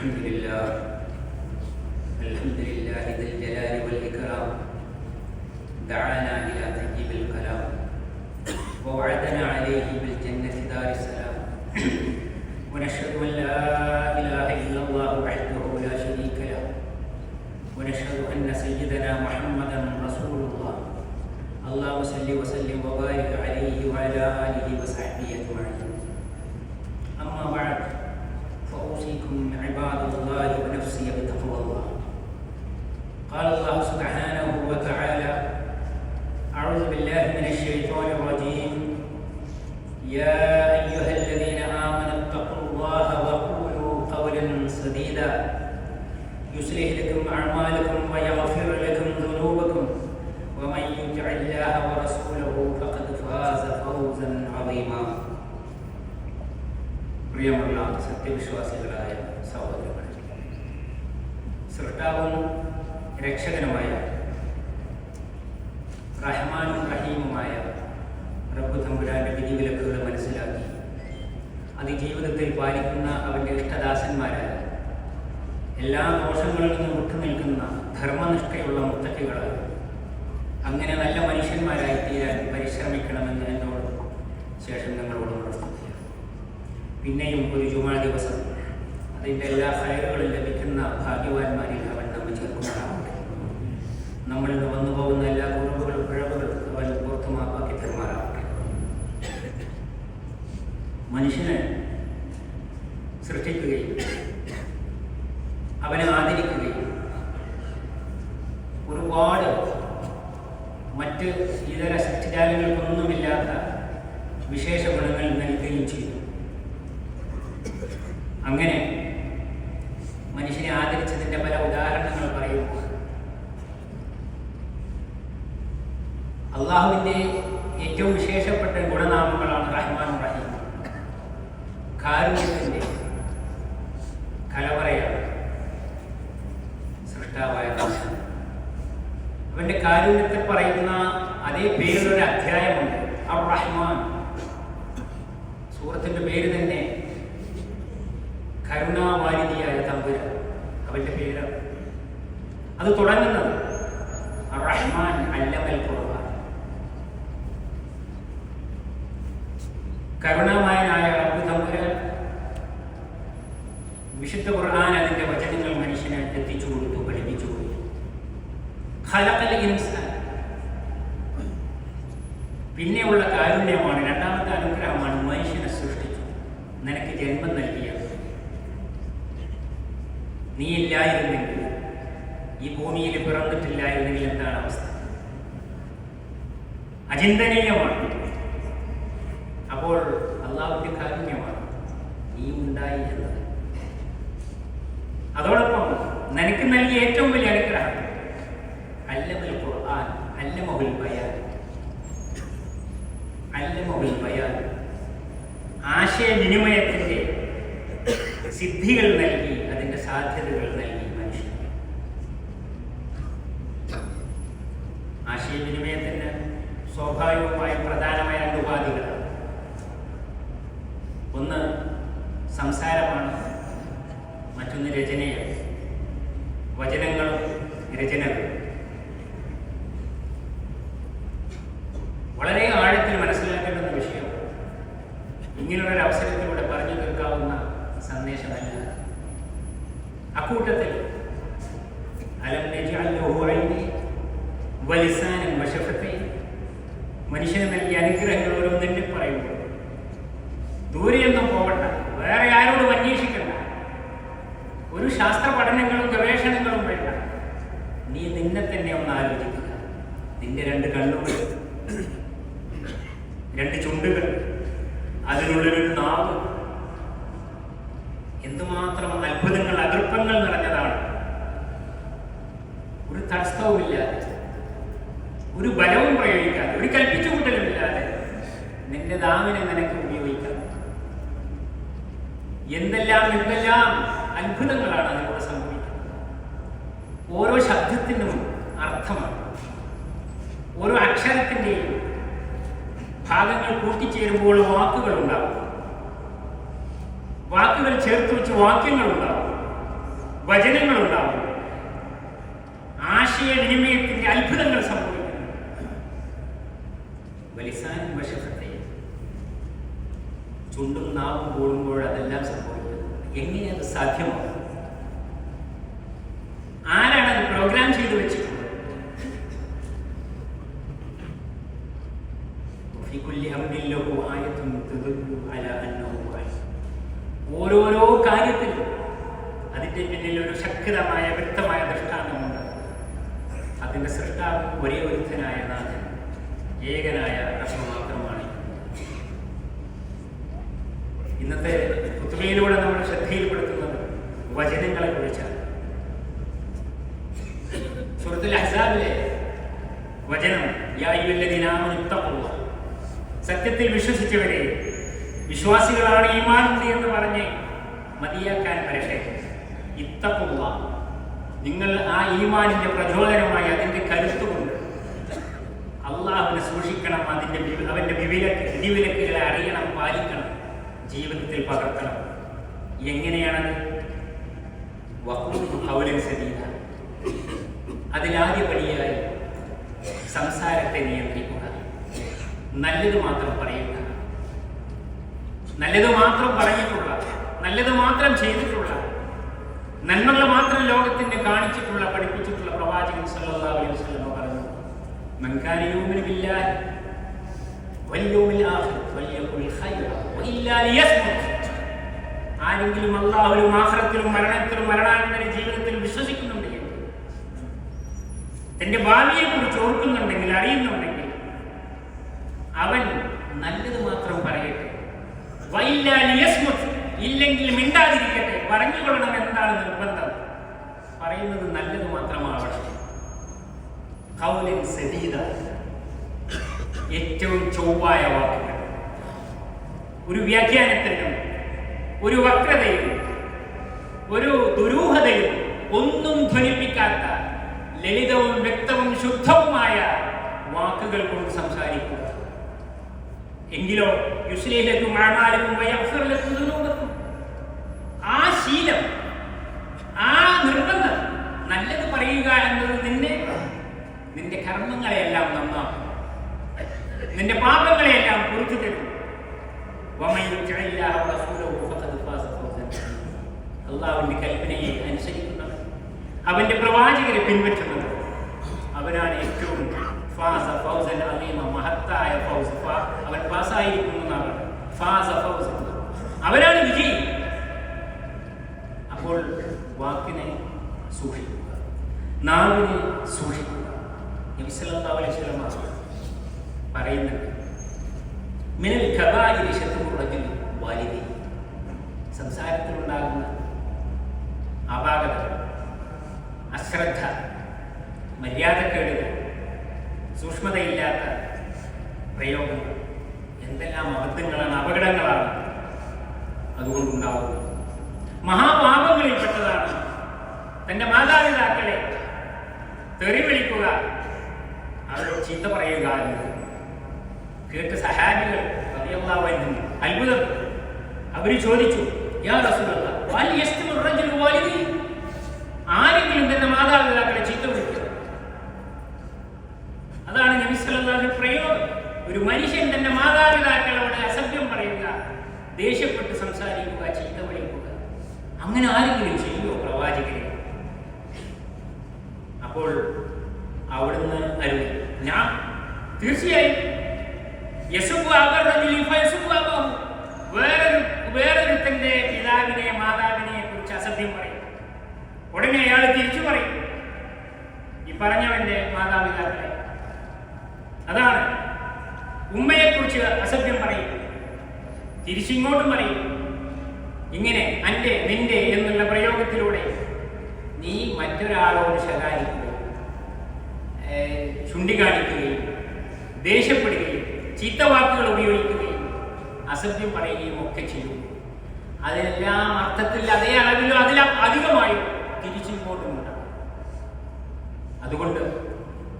الحمد لله. الحمد لله ذي الجلال والإكرام. دعانا إلى طيب الكلام. ووعدنا عليه بالجنة دار السلام. ونشهد أن لا إله إلا الله وحده لا شريك له. ونشهد أن سيدنا محمدا رسول الله. اللهم صل وسلم وبارك عليه وعلى آله وصحبه سديدا يصلح لكم أعمالكم ويغفر لكم ذنوبكم ومن يطع الله ورسوله فقد فاز فوزا عظيما പ്രിയമുള്ള സത്യവിശ്വാസികളായ സഹോദരങ്ങളെ സൃഷ്ടാവും രക്ഷകനുമായ റഹ്മാനും റഹീമുമായ റബ്ബ് തമ്പുരാന്റെ വിധിവിലക്കുകൾ മനസ്സിലാക്കി അത് ജീവിതത്തിൽ പാലിക്കുന്ന അവൻ്റെ ഇഷ്ടദാസന്മാരായ എല്ലാ ദോഷങ്ങളിൽ നിന്നും വിട്ടുനിൽക്കുന്ന ധർമ്മനിഷ്ഠയുള്ള മുത്തക്കികളായ അങ്ങനെ നല്ല മനുഷ്യന്മാരായി തീരാൻ പരിശ്രമിക്കണമെന്ന് എന്നോട് ശേഷം നിങ്ങളോട് പിന്നെയും ഒരു ജുമാ ദിവസം അതിന്റെ എല്ലാ ഫയലുകളും ലഭിക്കുന്ന ഭാഗ്യവാന്മാരിൽ അവൻ നമ്മൾ ചേർക്കുമാറാവട്ടെ നമ്മളിൽ നിന്ന് വന്നു പോകുന്ന എല്ലാ കുറവുകളും പിഴവുകളും അവൻ പുറത്തുമാക്കി പെരുമാറാവട്ടെ മനുഷ്യനെ സൃഷ്ടിക്കുകയും അവനെ ആദരിക്കുകയും ഒരുപാട് മറ്റ് ഇതര സൃഷ്ടിജാലങ്ങൾക്കൊന്നുമില്ലാത്ത വിശേഷ ഗുണങ്ങൾ നൽകുകയും ചെയ്തു അങ്ങനെ മനുഷ്യനെ ആദരിച്ചതിന്റെ പല ഉദാഹരണങ്ങൾ പറയുമ്പോൾ അള്ളാഹുവിന്റെ ഏറ്റവും വിശേഷപ്പെട്ട ഗുണനാമങ്ങളാണ് റഹ്മാൻ റഹീം കാരുണ്യത്തിന്റെ കലവറയാണ്. സൃഷ്ടാവായ ദർശനം അവന്റെ കാരുണ്യത്തെ പറയുന്ന അതേ പേരിലൊരു അധ്യായമുണ്ട്. അർ റഹ്മാൻ സൂറത്തിന്റെ പേര് തന്നെ കരുണാവാരിതിയായ തമ്പുരാൻ. അവന്റെ പേര് അത് തുടങ്ങുന്നത് റഹ്മാൻ അല്ലമൽ കരുണാമയനായ റബ്ബ് തമ്പുരാൻ വിശുദ്ധ ഖുർആൻ അതിന്റെ വചനങ്ങൾ മനുഷ്യനെ എത്തിച്ചു കൊടുത്തു പഠിപ്പിച്ചു കൊടുത്തു. പിന്നെയുള്ള കാരുണ്യമാണ് രണ്ടാമത്തെ അനുഗ്രഹമാണ് മനുഷ്യനെ സൃഷ്ടിച്ചു. നിനക്ക് ജന്മം നൽകിയ നീ ഇല്ലായിരുന്നെങ്കിൽ ഈ ഭൂമിയിൽ പിറന്നിട്ടില്ലായിരുന്നെങ്കിൽ എന്താണ് അവസ്ഥ? അചിന്തനീയമാണ്. അപ്പോൾ അള്ളാഹുവിന്റെ കാരുണ്യമാണ് നീ ഉണ്ടായി എന്നത് അതോടൊപ്പം നിനക്ക് നൽകിയ ഏറ്റവും വലിയ അനുഗ്രഹം അല്ലമൽ ഖുർആൻ അല്ലമഹുൽ ബയാൻ. അല്ലമഹുൽ ബയാൻ. ആശയവിനിമയത്തിന്റെ സിദ്ധികൾ നൽകി അതിന്റെ സാധ്യതകൾ നൽകി. മറ്റൊന്ന് രചനയാണ് വചനങ്ങളും രചനകളും വളരെ ആഴത്തിൽ മനസ്സിലാക്കേണ്ടുന്ന വിഷയം ഇങ്ങനെയുള്ളൊരു അവസരത്തിലൂടെ പറഞ്ഞു തീർക്കാവുന്ന സന്ദേശമല്ല അക്കൂട്ടത്തിൽ അലം മനുഷ്യന് നൽകിയ അനുഗ്രഹങ്ങൾ ഓരോന്നെണ്ണി പറയുമ്പോൾ ദൂരെയൊന്നും പോകണ്ട വേറെ ആരോടും അന്വേഷിക്കണ്ട ഒരു ശാസ്ത്ര പഠനങ്ങളും ഗവേഷണങ്ങളും വേണ്ട. നീ നിന്നെ തന്നെ ഒന്ന് ആലോചിക്കുക. നിന്റെ രണ്ട് കണ്ണുകൾ രണ്ട് ചുണ്ടുകൾ അതിനുള്ളിൽ ഒരു നാവ്. എന്തുമാത്രം അത്ഭുതങ്ങൾ അതിർപ്പങ്ങൾ നിറഞ്ഞതാണ്. ഒരു തടസ്സവുമില്ലാതെ ഒരു ബലവും പ്രയോഗിക്കാതെ ഒരു കൽപ്പിച്ചുകൂട്ടലുമില്ലാതെ നിന്റെ ദാമിനെ നിനക്ക് ഉപയോഗിക്കാം. എന്തെല്ലാം എന്തെല്ലാം അത്ഭുതങ്ങളാണ് അതിലൂടെ സംഭവിക്കുന്നത്. ഓരോ ശബ്ദത്തിനും അർത്ഥമാണ്. ഓരോ അക്ഷരത്തിന്റെയും ഭാഗങ്ങൾ കൂട്ടിച്ചേരുമ്പോൾ വാക്കുകൾ ഉണ്ടാവും വാക്കുകൾ ചേർത്ത് വെച്ച് വാക്യങ്ങൾ ഉണ്ടാവും വചനങ്ങളുണ്ടാവും. ആശയവിനിമയത്തിന്റെ അത്ഭുതങ്ങൾ സംഭവിക്കുന്നു. ചുണ്ടും നാവും കൂടുമ്പോൾ അതെല്ലാം സംഭവിക്കുന്നു. എങ്ങനെ സാധ്യമാണ് സാധ്യമാവും ആരാണ് അത് പ്രോഗ്രാം ചെയ്തു വെച്ചിട്ടുള്ളത് ഇത്തഖുള്ള നിങ്ങൾ ആ ഈമാനിന്റെ പ്രചോദനമായി അതിന്റെ കരുത്തുകൊണ്ട് അള്ളാഹുവിനെ സൂക്ഷിക്കണം അതിന്റെ അവന്റെ വിവിലക്ക് വിധിവിലക്കുകളെ അറിയണം പാലിക്കണം ജീവിതത്തിൽ പകർത്തണം. എങ്ങനെയാണത്? അതിലാദ്യപടിയായി സംസാരത്തെ നിയന്ത്രിക്കുക. നല്ലത് മാത്രം പറയുക. നല്ലത് മാത്രം പറഞ്ഞിട്ടുള്ള നല്ലത് മാത്രം ചെയ്തിട്ടുള്ള നന്മകൾ മാത്രം ലോകത്തിന് കാണിച്ചിട്ടുള്ള പഠിപ്പിച്ചിട്ടുള്ള പ്രവാചകൻ സല്ലല്ലാഹു അലൈഹി വസല്ലം പറഞ്ഞു ബില്ലാഹി ഖൈറ ആരെങ്കിലും മരണത്തിലും മരണാനന്തര ജീവിതത്തിലും വിശ്വസിക്കുന്നുണ്ടെങ്കിൽ തന്റെ ഭാവിയെ കുറിച്ച് ഓർക്കുന്നുണ്ടെങ്കിൽ അറിയുന്നുണ്ടെങ്കിൽ അവൻ നല്ലത് മാത്രം പറയട്ടെ. ഇല്ലെങ്കിൽ മിണ്ടാതിരിക്കട്ടെ. പറഞ്ഞുകൊള്ളണം എന്താണ് നിർബന്ധം. പറയുന്നത് നല്ലത് മാത്രമാവണം. ഏറ്റവും ചൊവ്വായ വാക്കുകൾ. ഒരു വ്യാഖ്യാനത്തിനും ഒരു വക്രതയും ഒരു ദുരൂഹതയും ഒന്നും ധ്വനിപ്പിക്കാത്ത ലളിതവും വ്യക്തവും ശുദ്ധവുമായ വാക്കുകൾ കൊണ്ട് സംസാരിക്കുക. എങ്കിലോ യുസ്ലിയിലേക്കും ആണാലും ശീലം. ആ നിർബന്ധം. നല്ലത് പറയുക എന്നത് നിന്നെ നിന്റെ കർമ്മങ്ങളെയെല്ലാം നന്നാക്കും. നിന്റെ പാപങ്ങളെയെല്ലാം കുറിച്ചു തരും. അള്ളാവിന്റെ കൽപ്പനയെ അനുസരിക്കുന്നത് അവന്റെ പ്രവാചകരെ പിൻവറ്റുന്നത് അവനാണ് ഏറ്റവും ഫാസ ഫൗസൻ അലീമ മഹത്തായ ഫൗസ്. അവൻ പാസ്സായിരിക്കുന്നു എന്നാണ്. ഫാസ ഫൗസ് അവനാണ് വിജയി. അപ്പോൾ വാക്കിനെ സൂക്ഷിക്കുക. നാവിനെ സൂക്ഷിക്കുക. നബി സല്ലല്ലാഹു അലൈഹി വസല്ലം പറയുന്നുണ്ട്. മിനൽ കബായിരി ശത്രു റജുൽ വാലിദി സംസാരത്തിലുണ്ടാകുന്ന അപാകത അശ്രദ്ധ മര്യാദക്കേടുകൾ സൂക്ഷ്മതയില്ലാത്ത പ്രയോഗങ്ങൾ എന്തെല്ലാം അബദ്ധങ്ങളാണ് അപകടങ്ങളാണ് അതുകൊണ്ടുണ്ടാവുന്നത്. മഹാപാപങ്ങളിൽപ്പെട്ടതാണ്. തന്റെ മാതാപിതാക്കളെ തെറി വിളിക്കുക അവരോട് ചീത്ത പറയുക കേട്ട് സഹാബികൾ അത്ഭുതം. അവർ ചോദിച്ചു യാ ആരെങ്കിലും തന്റെ മാതാപിതാക്കളെ ചീത്ത വിളിക്കുക. അതാണ് നബി സല്ലല്ലാഹു അലൈഹി പ്രയോഗം ഒരു മനുഷ്യൻ തന്റെ മാതാപിതാക്കളോട് അസഭ്യം പറയുക ദേഷ്യപ്പെട്ട് അങ്ങനെ ആരെങ്കിലും ചെയ്യുമോ പ്രവാചകരെ അപ്പോൾ അവിടുന്ന് അരുത് ഞാൻ തീർച്ചയായും. വേറൊരു വേറൊരുത്തന്റെ പിതാവിനെ മാതാവിനെ കുറിച്ച് അസഭ്യം പറയും. ഉടനെ അയാൾ തിരിച്ചു പറയും. ഈ പറഞ്ഞവന്റെ മാതാപിതാക്കളെ അതാണ് ഉമ്മയെ കുറിച്ച് അസഭ്യം പറയും. തിരിച്ചിങ്ങോട്ടും പറയും. ഇങ്ങനെ അന്റെ നിന്റെ എന്നുള്ള പ്രയോഗത്തിലൂടെ നീ മറ്റൊരാളോട് ശകാരിക്കുകയും ചുണ്ടിക്കാണിക്കുകയും ദേഷ്യപ്പെടുകയും ചീത്ത വാക്കുകൾ ഉപയോഗിക്കുകയും അസഭ്യം പറയുകയും ഒക്കെ ചെയ്യും. അതെല്ലാം അർത്ഥത്തിൽ അതേ അളവിലും അതിൽ അധികമായി തിരിച്ചിങ്ങോട്ടും ഉണ്ടാവും അതുകൊണ്ട്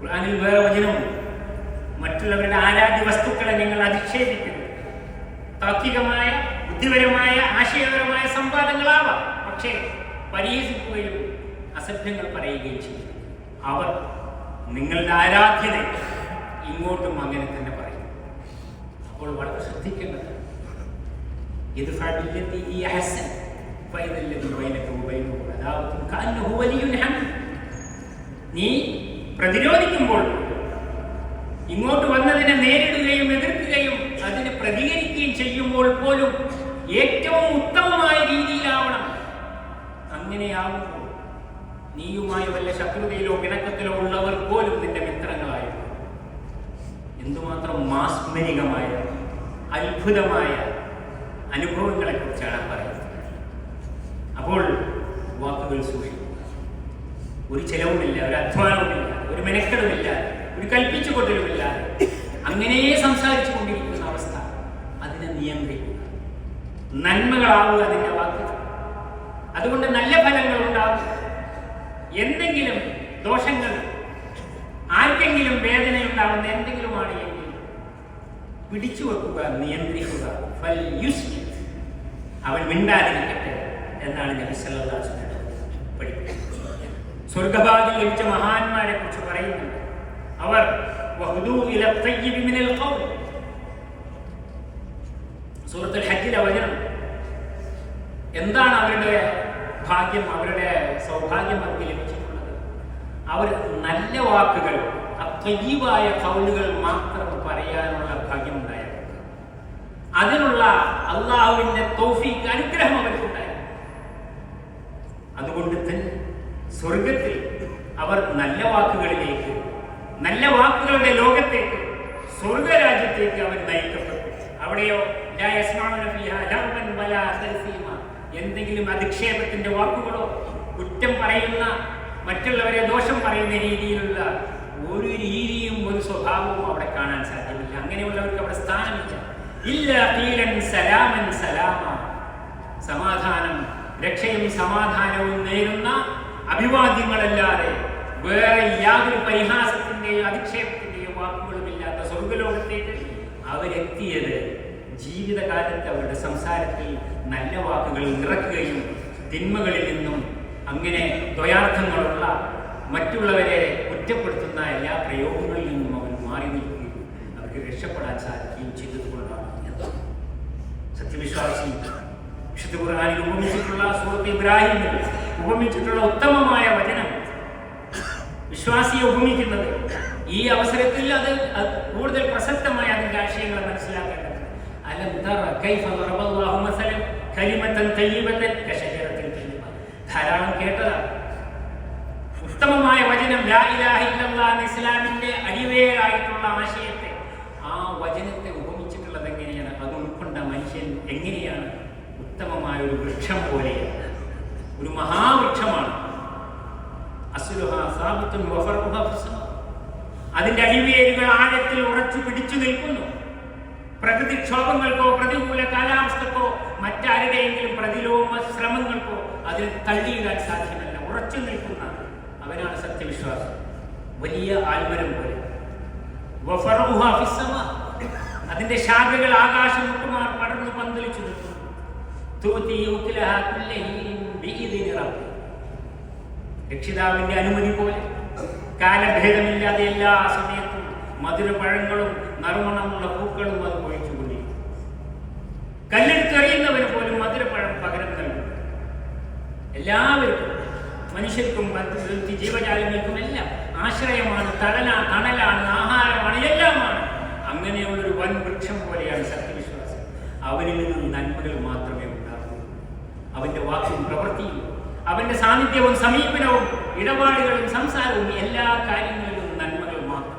ഖുർആനിൽ വേറെ വചനമുണ്ട്. മറ്റുള്ളവരുടെ ആരാധ്യ വസ്തുക്കളെ നിങ്ങൾ അധിക്ഷേപിക്കുന്നു താത്വികമായ ബുദ്ധിപരമായ ആശയപരമായ സംവാദങ്ങളാവാം. പക്ഷേ പരിഹസിക്കുകയും അസഭ്യങ്ങൾ പറയുകയും ചെയ്യും. അവർ നിങ്ങളുടെ ആരാധ്യത ഇങ്ങോട്ടും അങ്ങനെ തന്നെ പറയും. അപ്പോൾ വളരെ ശ്രദ്ധിക്കേണ്ടത് ഇത് നീ പ്രതിരോധിക്കുമ്പോൾ ഇങ്ങോട്ട് വന്നതിനെ നേരിടുകയും എതിർക്കുകയും അതിന് പ്രതികരിക്കുകയും ചെയ്യുമ്പോൾ പോലും ഏറ്റവും ഉത്തമമായ രീതിയിലാവണം. അങ്ങനെയാവുമ്പോൾ നീയുമായി വല്ല ശത്രുതയിലോ പിണക്കത്തിലോ ഉള്ളവർ പോലും നിന്റെ മിത്രങ്ങളായിരുന്നു. എന്തുമാത്രം മാസ്മരികമായ അത്ഭുതമായ അനുഭവങ്ങളെ കുറിച്ചാണ് പറയുന്നത്. അപ്പോൾ വാക്കുകൾ സൂക്ഷിക്കുക. ഒരു ചെലവുമില്ല ഒരു അധ്വാനവുമില്ല ഒരു മെനക്കെടുമില്ല ഒരു കൽപ്പിച്ചു കൊണ്ടലുമില്ല അങ്ങനെ സംസാരിച്ചു കൊണ്ടിരിക്കുന്ന അവസ്ഥ അതിനെ നിയന്ത്രിക്കുക. നന്മകളാവുക അതിന്റെ വാക്കുകൾ അതുകൊണ്ട് നല്ല ഫലങ്ങൾ ഉണ്ടാവും എന്തെങ്കിലും ദോഷങ്ങൾ ആർക്കെങ്കിലും വേദന ഉണ്ടാവുന്ന എന്തെങ്കിലുമാണ് എങ്കിൽ പിടിച്ചു വെക്കുക നിയന്ത്രിക്കുക. അവൻ മിണ്ടാതിരിക്കട്ടെ എന്നാണ് നബി സല്ലല്ലാഹു അലൈഹി വസല്ലം പഠിപ്പിക്കുന്നത്. സ്വർഗഭാഗ്യം ലഭിച്ച മഹാന്മാരെ കുറിച്ച് പറയുന്നുണ്ട്. അവർ സൂറത്തുൽ ഹജ്ജിലെ വചനം എന്താണ് അവരുടെ ഭാഗ്യം അവരുടെ സൗഭാഗ്യം അവർക്ക് ലഭിച്ചിട്ടുള്ളത്? അവർ നല്ല വാക്കുകൾ അത്വയ്യവായ കൗലുകൾ മാത്രം പറയാനുള്ള ഭാഗ്യം ഉണ്ടായിരുന്നു അതിനുള്ള അള്ളാഹുവിന്റെ തൗഫീഖ് അനുഗ്രഹം അവർക്കുണ്ടായി അതുകൊണ്ട് തന്നെ സ്വർഗത്തിൽ അവർ നല്ല വാക്കുകളിലേക്ക് നല്ല വാക്കുകളുടെ ലോകത്തേക്ക് സ്വർഗരാജ്യത്തേക്ക് അവർ നയിക്കപ്പെട്ടു. അവിടെയോ എന്തെങ്കിലും അധിക്ഷേപത്തിന്റെ വാക്കുകളോ കുറ്റം പറയുന്ന മറ്റുള്ളവരെ ദോഷം പറയുന്ന രീതിയിലുള്ള ഒരു രീതിയും ഒരു സ്വഭാവവും അവിടെ കാണാൻ സാധ്യമല്ല. അങ്ങനെയുള്ളവർക്ക് അവിടെ സ്ഥാനമില്ല. ഇല്ല തീരൻ സലാമൻ സലാമ. സമാധാനം രക്ഷയും സമാധാനവും നേരുന്ന അഭിവാദ്യങ്ങളല്ലാതെ വേറെ യാതൊരു പരിഹാസത്തിന്റെയോ അധിക്ഷേപത്തിന്റെയോ വാക്കുകളുമില്ലാത്ത സ്വർഗലോകത്തേക്ക് അവരെത്തിയത് ജീവിതകാലത്ത് അവരുടെ സംസാരത്തിൽ നല്ല വാക്കുകൾ നിറക്കുകയും തിന്മകളിൽ നിന്നും അങ്ങനെ ദ്വയാർത്ഥങ്ങളുള്ള മറ്റുള്ളവരെ കുറ്റപ്പെടുത്തുന്ന എല്ലാ പ്രയോഗങ്ങളിൽ നിന്നും അവൻ മാറി നിൽക്കുകയും അവർക്ക് രക്ഷപ്പെടാൻ സാധിക്കുകയും ചെയ്തതുകൊണ്ടാണ് സത്യവിശ്വാസി വിശുദ്ധ ഖുർആാനിൽ ഉപമിച്ചിട്ടുള്ള സുഹൃത്ത് ഇബ്രാഹിമിൽ ഉപമിച്ചിട്ടുള്ള ഉത്തമമായ വചനം. വിശ്വാസിയെ ഉപമിക്കുന്നത്. ഈ അവസരത്തിൽ അത് കൂടുതൽ പ്രസക്തമായ അതിന്റെ ആശയങ്ങൾ മനസ്സിലാക്കേണ്ടത് അലം തറ കൈഫ ضربallahu مثلا കലിമത്തൻ തയ്യിബത്തൻ കശജറത്തിൽ തയ്യിബ ധാരാളം കേട്ടതാണ് ഉത്തമമായ വചനം ലാ ഇലാഹ ഇല്ലല്ലാഹ് എന്ന ഇസ്ലാമിന്റെ അടിവേരായിട്ടുള്ള ആശയത്തെ ആ വചനത്തെ ഉപമിച്ചിട്ടുള്ളത് എങ്ങനെയാണ് അത് ഉൾക്കൊണ്ട മനുഷ്യൻ എങ്ങനെയാണ് ഉത്തമമായ ഒരു വൃക്ഷം പോലെയാണ് ഒരു മഹാവൃക്ഷമാണ് അസുലുഹ സാബിത്തുൻ വഫറുഹ ഫിസ്സമ. അതിന്റെ അടിവേരുകൾ ആഴത്തിൽ ഉറച്ചു പിടിച്ചു നിൽക്കുന്നു പ്രകൃതിക്ഷോഭങ്ങൾക്കോ പ്രതികൂല കാലാവസ്ഥക്കോ മറ്റാരുടെയെങ്കിലും പ്രതിലോമ ശ്രമങ്ങൾക്കോ അതിൽ തള്ളിയിടാൻ സാധ്യമല്ല ഉറച്ചു നിൽക്കുന്ന അവനാണ് സത്യവിശ്വാസം വലിയ ആൽമരം പോലെ. അതിന്റെ ശാഖകൾ ആകാശം മുട്ടുമാർ പടർന്നു പന്തലിച്ചു നിൽക്കുന്നു. രക്ഷിതാവിന്റെ അനുമതി പോലെ കാലഭേദമില്ലാതെ എല്ലാ സമയത്തും മധുരപഴങ്ങളും നറുമണമുള്ള പൂക്കളും അത് കല്ലെടുത്തെറിയുന്നവന് പോലും മധുരപ്പഴം പകരം നൽകും. എല്ലാവർക്കും മനുഷ്യർക്കും ജീവജാലങ്ങൾക്കും എല്ലാം ആശ്രയമാണ് തടല തണലാണ് ആഹാരമാണ് എല്ലാമാണ്. അങ്ങനെയുള്ളൊരു വൻ വൃക്ഷം പോലെയാണ് സത്യവിശ്വാസം. അവരിൽ നിന്നും നന്മകൾ മാത്രമേ ഉണ്ടാകൂ. അവന്റെ വാക്കും പ്രവൃത്തിയും അവന്റെ സാന്നിധ്യവും സമീപനവും ഇടപാടുകളും സംസാരവും എല്ലാ കാര്യങ്ങളിലും നന്മകൾ മാത്രം.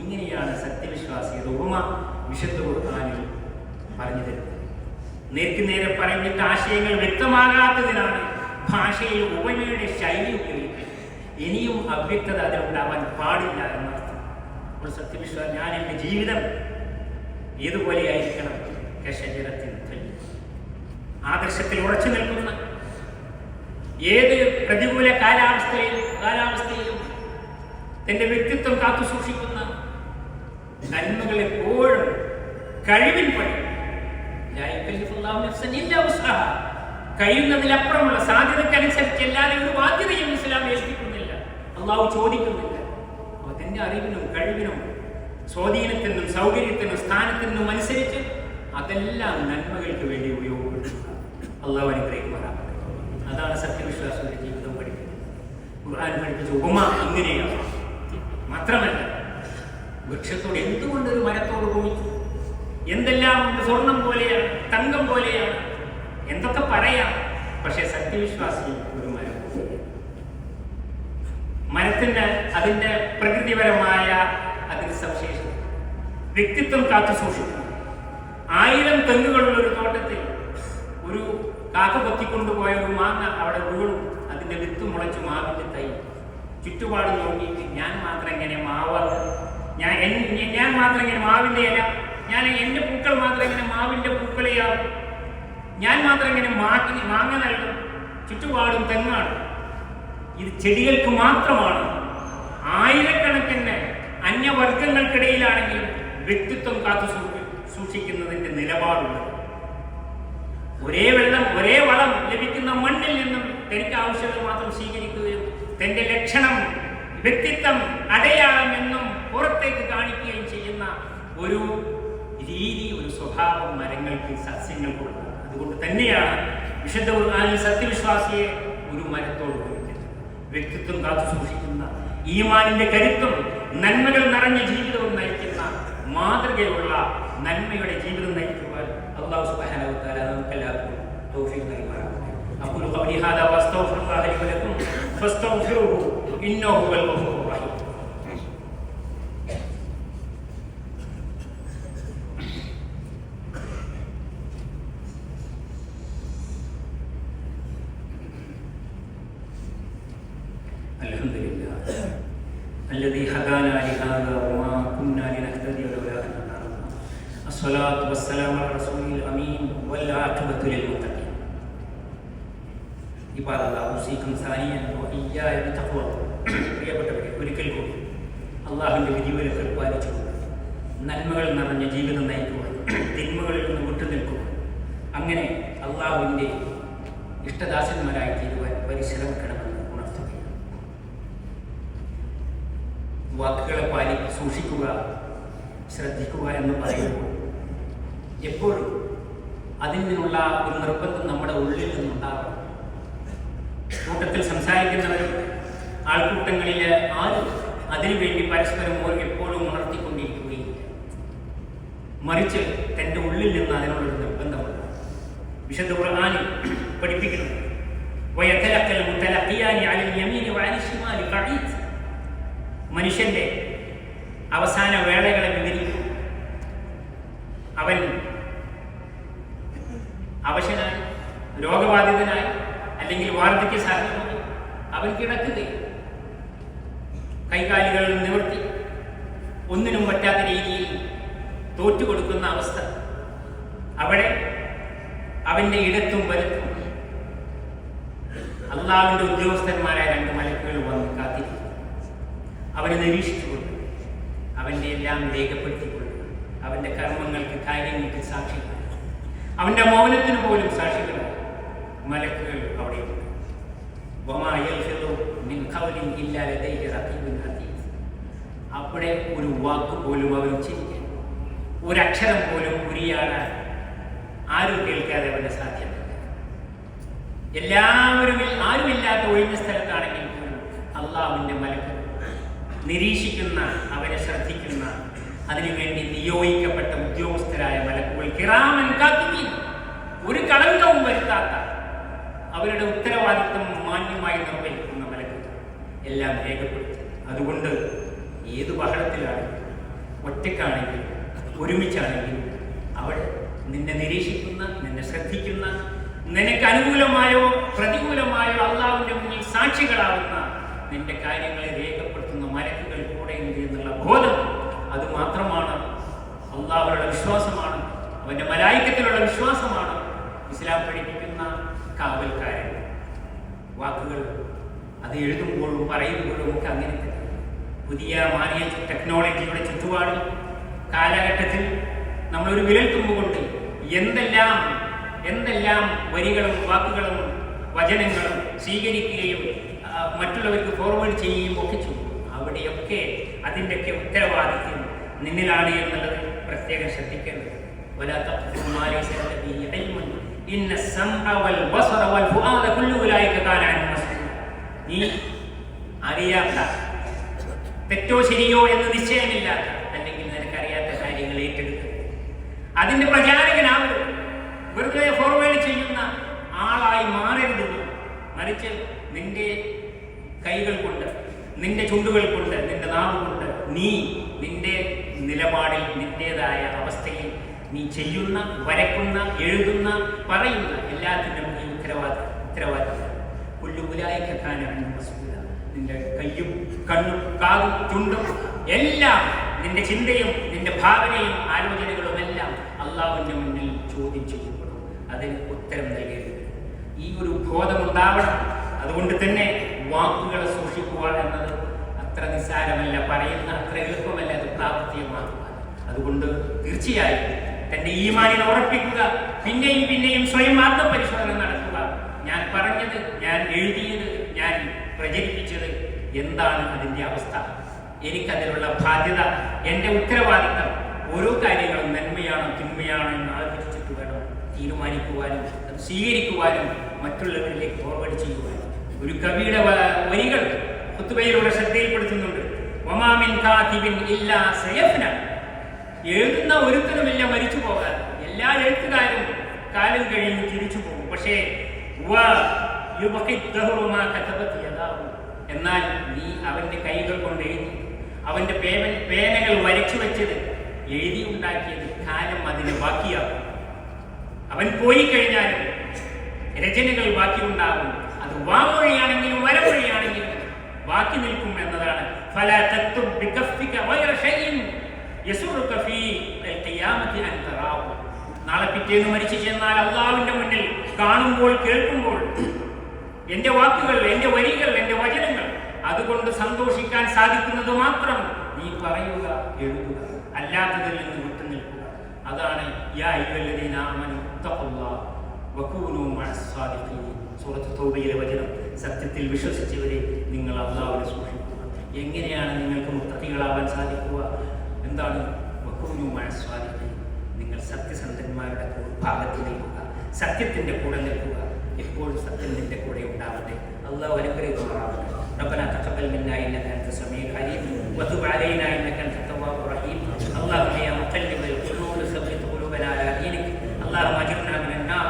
ഇങ്ങനെയാണ് സത്യവിശ്വാസിയുടെ ഉപമ വിശുദ്ധ കൊടുക്കാനും പറഞ്ഞു തരുന്നത്. നേർക്ക് നേരെ പറഞ്ഞിട്ട് ആശയങ്ങൾ വ്യക്തമാകാത്തതിനാണ് ഭാഷയിൽ ഉപമയുടെ ശൈലി ഉപയോഗിക്കുന്നത് ഇനിയും അവ്യക്തത അതിലുണ്ടാവാൻ പാടില്ല എന്നർത്ഥം. അപ്പോൾ സത്യവിശ്വാസം ഞാൻ എന്റെ ജീവിതം ഏതുപോലെയായിരിക്കണം കശജരത്തിൽ ആദർശത്തിൽ ഉറച്ചു നിൽക്കുന്ന ഏത് പ്രതികൂല കാലാവസ്ഥയിൽ കാലാവസ്ഥയിലും തന്റെ വ്യക്തിത്വം കാത്തു സൂക്ഷിക്കുന്ന നന്മകൾ എപ്പോഴും കഴിവിൽ പണി ലാ യുകല്ലിഫുല്ലാഹു നഫ്സൻ ഇല്ലാ വുസ്അഹാ. കഴിയുന്നതിലപ്പുറമുള്ള സാധ്യതക്കനുസരിച്ച് അല്ലാതെ ഒരു ബാധ്യതയും ഇസ്ലാം ഏൽപ്പിക്കുന്നില്ല അള്ളാഹു ചോദിക്കുന്നില്ല. അപ്പൊ തന്റെ അറിവിനും കഴിവിനും സ്വാധീനത്തിനും സൗകര്യത്തിനും സ്ഥാനത്തിനും അനുസരിച്ച് അതെല്ലാം നന്മകൾക്ക് വേണ്ടി ഉപയോഗപ്പെടുത്തുക. അള്ളാഹു അനുഗ്രഹിക്കുമാറാകട്ടെ. അതാണ് സത്യവിശ്വാസിയുടെ ജീവിതം പഠിക്കുന്നത്. ഖുർആൻ പഠിപ്പിച്ച ഉപമ ഇങ്ങനെയാണ് മാത്രമല്ല വൃക്ഷത്തോട് എന്തുകൊണ്ട് ഒരു മരത്തോട് തോന്നിച്ചു എന്തെല്ലാം സ്വർണം പോലെയാണ് തങ്കം പോലെയാണ്. എന്തൊക്കെ പറയാം? പക്ഷെ സത്യവിശ്വാസി ഒരു മരം മരത്തിന് അതിന്റെ പ്രകൃതിപരമായ അതിന് സവിശേഷത. വ്യക്തിത്വം കാത്തു സൂക്ഷിക്കുന്നു ആയിരം തെങ്ങുകളുള്ള ഒരു തോട്ടത്തിൽ ഒരു കാക്ക കൊത്തിക്കൊണ്ടുപോയ ഒരു മാങ്ങ അവിടെ വീണു. അതിന്റെ വിത്ത് മുളച്ചു മാവിന്റെ തൈ. ചുറ്റുപാട് നോക്കിയിട്ട് ഞാൻ മാത്രം എങ്ങനെ മാവ്. ഞാൻ ഞാൻ മാത്രം ഇങ്ങനെ മാവിന്റെ ഇല ഞാൻ എന്റെ പൂക്കൾ മാത്രം ഇങ്ങനെ മാവിന്റെ പൂക്കളെയാവും ഞാൻ മാത്രം ഇങ്ങനെ മാറ്റി മാങ്ങ നൽകും. ചുറ്റുപാടും തെങ്ങാണ്. ഇത് ചെടികൾക്ക് മാത്രമാണ്. ആയിരക്കണക്കിന് അന്യവർഗങ്ങൾക്കിടയിലാണെങ്കിലും വ്യക്തിത്വം കാത്തു സൂക്ഷി- സൂക്ഷിക്കുന്നതിന്റെ നിലപാടുണ്ട് ഒരേ വെള്ളം ഒരേ വളം ലഭിക്കുന്ന മണ്ണിൽ നിന്നും തനിക്ക് ആവശ്യങ്ങൾ മാത്രം സ്വീകരിക്കുകയും തന്റെ ലക്ഷണം വ്യക്തിത്വം അടയാളം എന്നും പുറത്തേക്ക് കാണിക്കുകയും ചെയ്യുന്ന ഒരു തീരി ഒരു സ്വഭാവം മരങ്ങൾക്ക് സസ്യങ്ങൾക്ക് അതുകൊണ്ട് തന്നെയാണ് വിശുദ്ധ ഖുർആാനിൽ സത്യവിശ്വാസിയെ ഒരു മരത്തോട് ഉപയോഗിക്കുന്നത് വ്യക്തിത്വം കാത്തു സൂക്ഷിക്കുന്ന ഈമാനിന്റെ കരുത്തും നന്മകൾ നിറഞ്ഞ ജീവിതവും നയിക്കുന്ന മാതൃകയുള്ള നന്മയുടെ ജീവിതം നയിക്കുവാൻ അള്ളാഹു സുബാനവത്താല നമുക്കെല്ലാവർക്കും തോഫിയും നൽകുമാറാകട്ടെ. അപ്പോൾ കവനിഹാദ വസ്തോഫിറും ഫസ്തോഫിറു ഇന്നോഹുവൽ ഒരിക്കൽ കൂടി അള്ളാഹുവിന്റെ വിധിവരെ പരിപാലിച്ചു നന്മകൾ നിറഞ്ഞ ജീവിതം നയിക്കുക തിന്മകളിൽ നിന്ന് വിട്ടുനിൽക്കുക അങ്ങനെ അള്ളാഹുവിന്റെ ഇഷ്ടദാസന്മാരായി തീരുവാൻ പരിശ്രമിക്കണമെന്ന് ഉണർത്തുകയാണ്. വാക്കുകളെ പാലി സൂക്ഷിക്കുക ശ്രദ്ധിക്കുക എന്ന് പറയുമ്പോൾ എപ്പോഴും അതിൽ നിന്നുള്ള ഒരു നിർബന്ധം നമ്മുടെ ഉള്ളിൽ നിന്നുണ്ടാകണം കൂട്ടത്തിൽ സംസാരിക്കുന്നവരും ആൾക്കൂട്ടങ്ങളിൽ ആരും അതിനുവേണ്ടി പരസ്പരം എപ്പോഴും ഉണർത്തിക്കൊണ്ടിരിക്കുകയില്ല മറിച്ച് തന്റെ ഉള്ളിൽ നിന്ന് അതിനുള്ളൊരു നിർബന്ധമുണ്ട്. വിശുദ്ധ ഖുർആനിൽ പഠിപ്പിക്കുന്നു. മനുഷ്യന്റെ അവസാന വേളകളെ വിവരിക്കും. അവൻ അവശനായി രോഗബാധിതനായി അല്ലെങ്കിൽ വാർദ്ധക്യ സാഹചര്യം അവൻ കിടക്കുകയും കൈകാലുകൾ നിവർത്തി. ഒന്നിനും പറ്റാത്ത രീതിയിൽ തോറ്റുകൊടുക്കുന്ന അവസ്ഥ. അവിടെ അവന്റെ ഇടത്തും വലുത്തും. അള്ളാവിന്റെ ഉദ്യോഗസ്ഥന്മാരായ രണ്ട് മലക്കുകൾ വന്ന് കാത്തിരിക്കും അവനെ നിരീക്ഷിച്ചുകൊണ്ട് അവന്റെ എല്ലാം രേഖപ്പെടുത്തിക്കൊണ്ട് അവന്റെ കർമ്മങ്ങൾക്ക് കാര്യങ്ങൾക്ക് സാക്ഷികൾ അവന്റെ മൗനത്തിന് പോലും സാക്ഷികളും മലക്കുകൾ അവിടെയുണ്ട് അവിടെ ഒരു വാക്ക് പോലും അവൻ ഉച്ചരിക്കാൻ. ഒരക്ഷരം പോലും ഉരിയാടാൻ ആരും കേൾക്കാതെ അവന്റെ സാധ്യത എല്ലാവരും ആരുമില്ലാത്ത ഒഴിഞ്ഞ സ്ഥലത്താണെങ്കിൽ പോലും അള്ളാഹുവിന്റെ മലക്ക് നിരീക്ഷിക്കുന്ന അവരെ ശ്രദ്ധിക്കുന്ന അതിനുവേണ്ടി നിയോഗിക്കപ്പെട്ട ഉദ്യോഗസ്ഥരായ മലക്കുകൾ കിറാമൻ കാത്തിമീൻ ഒരു കളങ്കവും വരുത്താത്ത അവരുടെ ഉത്തരവാദിത്വം മാന്യമായി നിർവഹിക്കുന്ന മലക്കുകൾ എല്ലാം രേഖപ്പെടുത്തി. അതുകൊണ്ട് ഏത് ബഹളത്തിലാണെങ്കിലും ഒറ്റക്കാണെങ്കിലും ഒരുമിച്ചാണെങ്കിലും അവൾ നിന്നെ നിരീക്ഷിക്കുന്ന നിന്നെ ശ്രദ്ധിക്കുന്ന നിനക്ക് അനുകൂലമായോ പ്രതികൂലമായോ അള്ളാവിന്റെ മുന്നിൽ സാക്ഷികളാവുന്ന നിന്റെ കാര്യങ്ങളെ രേഖപ്പെടുത്തുന്ന മരക്കുകൾ കൂടെയുണ്ട് എന്നുള്ള ബോധം അത് മാത്രമാണ് അള്ളാഹുള്ള വിശ്വാസമാണ് അവന്റെ മലായിക്കത്തിലുള്ള വിശ്വാസമാണ് ഇസ്ലാം പഠിപ്പിക്കുന്ന കാവൽക്കാരൻ വാക്കുകൾ അത് എഴുതുമ്പോഴും പറയുമ്പോഴും ഒക്കെ അങ്ങനെ. പുതിയ മാറിയ ടെക്നോളജിയുടെ ചുറ്റുപാടിൽ കാലഘട്ടത്തിൽ നമ്മളൊരു വിരൽ തുമ്പുകൊണ്ട് എന്തെല്ലാം എന്തെല്ലാം വരികളും വാക്കുകളും വചനങ്ങളും സ്വീകരിക്കുകയും മറ്റുള്ളവർക്ക് ഫോർവേഡ് ചെയ്യുകയും ഒക്കെ ചെയ്യും അവിടെയൊക്കെ അതിന്റെയൊക്കെ ഉത്തരവാദിത്വം നിന്നിലാണ് എന്നുള്ളത് പ്രത്യേകം ശ്രദ്ധിക്കേണ്ടത്. അറിയാത്ത തെറ്റോ ശരിയോ എന്ന് നിശ്ചയമില്ലാത്ത അല്ലെങ്കിൽ നിനക്കറിയാത്ത കാര്യങ്ങൾ ഏറ്റെടുക്കുക അതിന്റെ പ്രചാരകനാവരുത്. വെറുതെ ഫോർവേഡ് ചെയ്യുന്ന ആളായി മാറരുത്. മറിച്ച് നിന്റെ കൈകൾ കൊണ്ട് നിന്റെ ചുണ്ടുകൾ കൊണ്ട് നിന്റെ നാവ് കൊണ്ട് നീ നിന്റെ നിലപാടിൽ നിന്റേതായ അവസ്ഥയിൽ നീ ചെയ്യുന്ന വരക്കുന്ന എഴുതുന്ന പറയുന്ന എല്ലാത്തിനും നീ ഉത്തരവാദിത്വം ഉത്തരവാദിത്വം പുല്ലുപുലായിക്കാനാണ് നിന്റെ കയ്യും കണ്ണും കാതും ചുണ്ടും എല്ലാം നിന്റെ ചിന്തയും നിന്റെ ഭാവനയും ആലോചനകളും എല്ലാം അള്ളാഹുവിന്റെ മുന്നിൽ ചോദ്യം ചെയ്യപ്പെടും. അതിന് ഉത്തരം നൽകരുത്. ഈ ഒരു ബോധമുണ്ടാവണം. അതുകൊണ്ട് തന്നെ വാക്കുകളെ സൂക്ഷിക്കുക എന്നത് അത്ര നിസ്സാരമല്ല പറയുന്ന അത്ര എളുപ്പമല്ല അത് പ്രാവർത്തികമാക്കുക. അതുകൊണ്ട് തീർച്ചയായും തന്റെ ഈമാനിനെ ഉറപ്പിക്കുക പിന്നെയും പിന്നെയും സ്വയം ആത്മപരിശോധന നടത്തുക. ഞാൻ പറഞ്ഞത് ഞാൻ എഴുതിയത് ഞാൻ പ്രചരിപ്പിച്ചത് എന്താണ് അതിന്റെ അവസ്ഥ? എനിക്കതിലുള്ള ബാധ്യത എന്റെ ഉത്തരവാദിത്തം ഓരോ കാര്യങ്ങളും നന്മയാണോ തിന്മയാണോ എന്ന് ആലോചിച്ചിട്ട് വേണം തീരുമാനിക്കുവാനും അത് സ്വീകരിക്കുവാനും മറ്റുള്ളവരിലേക്ക് ഫോർവേഡ് ചെയ്യുവാനും. ഒരു കവിയുടെ വരികൾ കുത്തുബയിലൂടെ ശ്രദ്ധയിൽപ്പെടുത്തുന്നുണ്ട്. ഒമാമിൻ കാതിബിൻ ഇല്ലാ സയഫ്ന. എഴുതുന്ന ഒരുത്തനുമില്ല മരിച്ചു പോകാൻ. എല്ലാ എഴുത്തുകാരും കാലം കഴിഞ്ഞ് തിരിച്ചു പോകും. പക്ഷേ വ യുബഖി ദഹ്റു മാ കതബത് യദാഹു. എന്നാൽ നീ അവന്റെ കൈകൾ കൊണ്ട് എഴുതി. അവന്റെ പേന പേനകൾ വരച്ചു വെച്ചത് എഴുതി ഉണ്ടാക്കിയത് കാലം അതിന് ബാക്കിയാകും. അവൻ പോയി കഴിഞ്ഞാൽ രചനകൾ ബാക്കിയുണ്ടാകും അത് വാമൊഴിയാണെങ്കിലും വരമൊഴിയാണെങ്കിലും ബാക്കി നിൽക്കും എന്നതാണ്. ഫല തത്വം നാളെ പിറ്റേന്ന് മരിച്ചു ചെന്നാൽ അള്ളാവിന്റെ മുന്നിൽ കാണുമ്പോൾ കേൾക്കുമ്പോൾ എന്റെ വാക്കുകൾ എന്റെ വരികൾ എന്റെ വചനങ്ങൾ. അതുകൊണ്ട് സന്തോഷിക്കാൻ സാധിക്കുന്നത് മാത്രം നീ പറയുക എഴുതുക അല്ലാത്തതിൽ നിന്ന് വിട്ടുനിൽക്കുക അതാണ് യാ തൗബയിലെ വചനം സത്യത്തിൽ വിശ്വസിച്ചവരെ നിങ്ങൾ അള്ളാവിനെ സൂക്ഷിക്കുക. എങ്ങനെയാണ് നിങ്ങൾക്ക് മുത്തഖികളാവാൻ സാധിക്കുക? എന്താണ്? വകൂനൂ മഅസ്സാദിഖീൻ നിങ്ങൾ സത്യസന്ധന്മാരുടെ ഭാഗത്ത് നിൽക്കുക സത്യത്തിന്റെ കൂടെ നിൽക്കുക. എപ്പോഴും സത്യം നിന്റെ കൂടെ ഉണ്ടാവട്ടെ അള്ളാഹു അനുഗ്രഹിക്കുമാറാവട്ടെ ربنا تقبل منا انك انت السميع العليم وتب علينا انك انت التواب الرحيم اللهم يا مقلب القلوب ثبت قلوبنا على دينك اللهم اجرنا من النار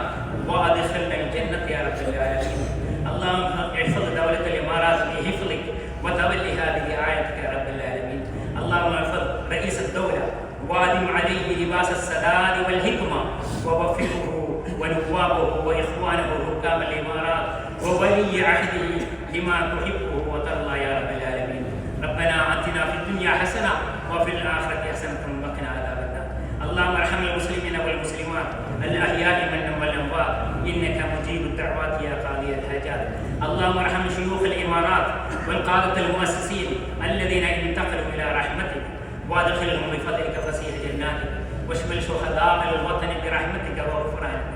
وادخلنا الجنه يا رب العالمين اللهم احفظ دوله الامارات بحفظك وتولها برعايتك يا رب العالمين اللهم احفظ رئيس الدوله وادم عليه لباس السداد والحكمه ووفقه ونوابه واخوانه حكام الامارات وولي عهده لما تحبه وترضى يا رب العالمين. ربنا آتنا في الدنيا حسنة وفي الآخرة حسنة وقنا عذاب النار. اللهم ارحم المسلمين والمسلمات الأحياء منهم والأموات. إنك مجيب الدعوات يا قاضي الحاجات. اللهم ارحم شيوخ الإمارات والقادة المؤسسين الذين انتقلوا إلى رحمتك. وادخلهم بفضلك فسيح جناتك. واشمل شهداء الوطن برحمتك وغفرانك.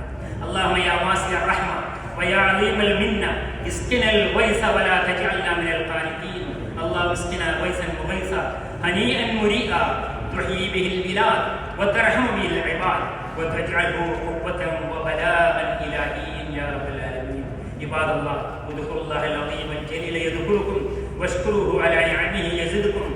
اللهم يا واسع الرحمة ويا عظيم المنة اسقنا الغيث ولا تجعلنا من القانتين. اللهم اسقنا غيثا مغيثا هنيئا مريئا تحيي به البلاد وترحم به العباد وتجعله قوة وبلاء إلى يا رب العالمين. عباد الله اذكروا الله العظيم الجليل يذكركم واشكروه على نعمه يزدكم